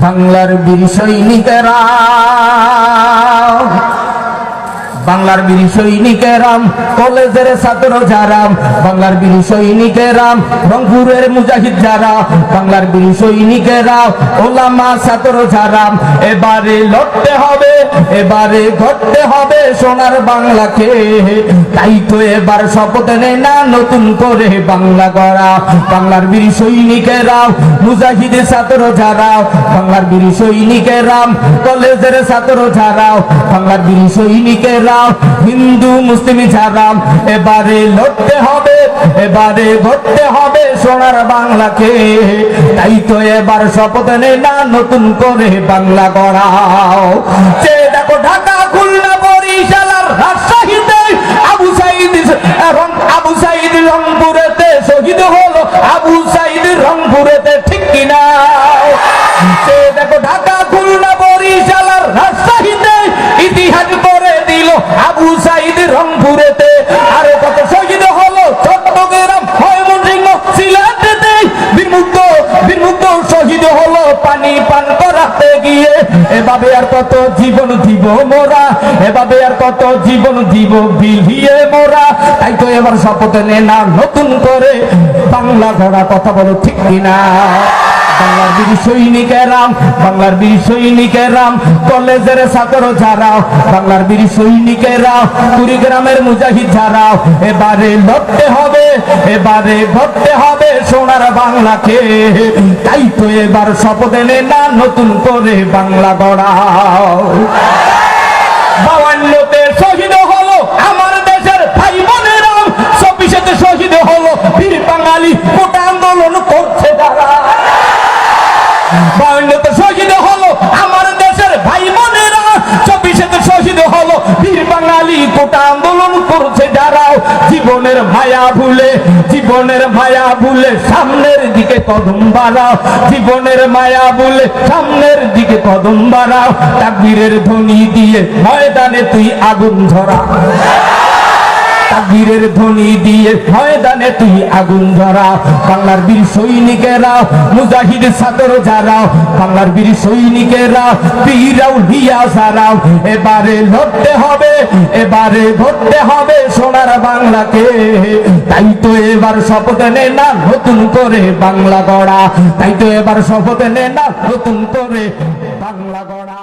বাংলার বীর সৈনিকেরা বাংলার বীর সৈনিকেরাম কলেজের ছাত্র যারাম বাংলার বীর সৈনিকেরাম রংপুরের মুজাহিদ যারা, বাংলার বীর সৈনিকেরা ওলামা ছাত্র যারাম এবারে লড়তে হবে, এবারে ঘটতে হবে সোনার বাংলাকে। তাই তো এবার শপথ নেয় না নতুন করে বাংলা গড়া। বাংলার বীর সৈনিকেরা মুজাহিদ ছাত্র যারা, বাংলার বীর সৈনিকেরা কলেজের ছাত্র যারা, বাংলার বীর সৈনিকেরা হিন্দু, মুসলিম যারা এবারে লড়তে হবে, এবারে ঘটতে হবে সোনার বাংলাকে। তাই তো এবার শপথ নেই না, নতুন করে বাংলা গড়াও। যে দেখো এভাবে আর কত জীবন দিব মোরা? এভাবে আর কত জীবন দিব বিলিয়ে মোরা? তাই তো এবার শপথ নে না, নতুন করে বাংলা ঘোড়া কথা বলো ঠিক কিনা? বাংলার বীর সৈনিকেরাম বাংলার বীর সৈনিকেরাম কলেজের ছাত্র ছাড়াও বাংলার বীর সৈনিকেরা, কুড়িগ্রামের মুজাহিদ ছাড়াও এবারে লড়তে হবে, এবারে ভরতে হবে সোনার বাংলাকে। তাই তো এবার শপথ এনে না, নতুন করে বাংলা গড়াও। কোটা আন্দোলন করছে যারাও, জীবনের মায়া ভুলে, জীবনের মায়া ভুলে সামনের দিকে কদম বাড়াও, জীবনের মায়া ভুলে সামনের দিকে কদম বাড়াও, তাকবীরের ধ্বনি দিয়ে ময়দানে তুই আগুন ধরা। তাকবীরের ধ্বনি দিয়ে ময়দানে তুই আগুন ধরা। বাংলার বীর সৈনিকেরা, মুজাহিদ সাদর যারা, বাংলার বীর সৈনিকেরা বীরাও হিয়া সারাও এবারে লড়তে হবে, এবারে ঘটতে হবে সোনার বাংলাকে। তাই তো এবার শপথ নে না নতুন করে বাংলা গড়া। তাই তো এবার শপথ নে না নতুন করে বাংলা গড়া।